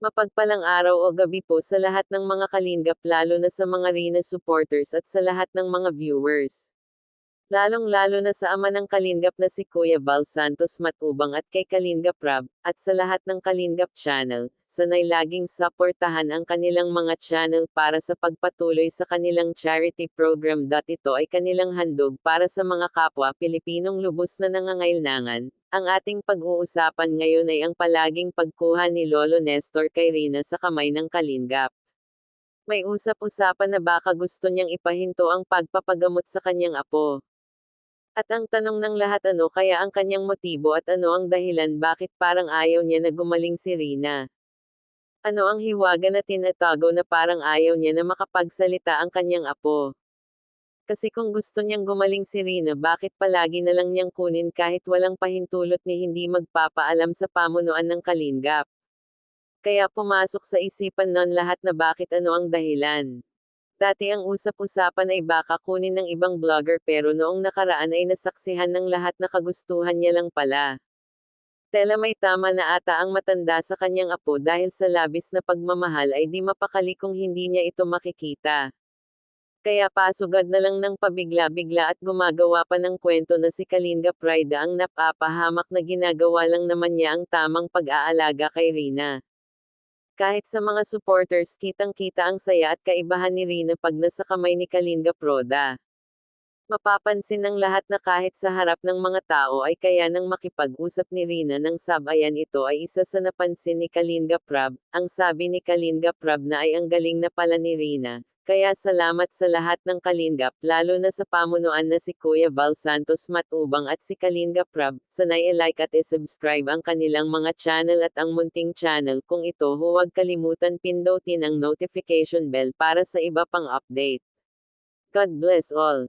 Mapagpalang araw o gabi po sa lahat ng mga kalingap lalo na sa mga Rina supporters at sa lahat ng mga viewers. Lalong-lalo na sa ama ng Kalingap na si Kuya Val Santos Matubang at kay Kalingap Rab, at sa lahat ng Kalingap channel, sanay laging suportahan ang kanilang mga channel para sa pagpatuloy sa kanilang charity program. Ito ay kanilang handog para sa mga kapwa Pilipinong lubos na nangangailangan. Ang ating pag-uusapan ngayon ay ang palaging pagkuha ni Lolo Nestor kay Rina sa kamay ng Kalingap. May usap-usapan na baka gusto niyang ipahinto ang pagpapagamot sa kanyang apo. At ang tanong ng lahat ano kaya ang kanyang motibo at ano ang dahilan bakit parang ayaw niya na gumaling si Rina. Ano ang hiwaga na tinatago na parang ayaw niya na makapagsalita ang kanyang apo. Kasi kung gusto niyang gumaling si Rina bakit palagi na lang niyang kunin kahit walang pahintulot ni hindi magpapaalam sa pamunuan ng Kalingap. Kaya pumasok sa isipan nun lahat na bakit ano ang dahilan. Dati ang usap-usapan ay baka kunin ng ibang vlogger pero noong nakaraan ay nasaksihan ng lahat na kagustuhan niya lang pala. Tela may tama na ata ang matanda sa kanyang apo dahil sa labis na pagmamahal ay di mapakali kung hindi niya ito makikita. Kaya pasugad na lang ng pabigla-bigla at gumagawa pa ng kwento na si Kalinga Pride ang napapahamak na ginagawa lang naman niya ang tamang pag-aalaga kay Rina. Kahit sa mga supporters kitang-kita ang saya at kaibahan ni Rina pag nasa kamay ni Kalinga Proda. Mapapansin ng lahat na kahit sa harap ng mga tao ay kaya nang makipag-usap ni Rina ng sabayan ito ay isa sa napansin ni Kalinga Prab, ang sabi ni Kalinga Prab na ay ang galing na pala ni Rina, kaya salamat sa lahat ng Kalingap, lalo na sa pamunuan na si Kuya Val Santos Matubang at si Kalingap Prab. Sanay i-like at i-subscribe ang kanilang mga channel at ang munting channel. Kung ito huwag kalimutan pindutin ang notification bell para sa iba pang update. God bless all.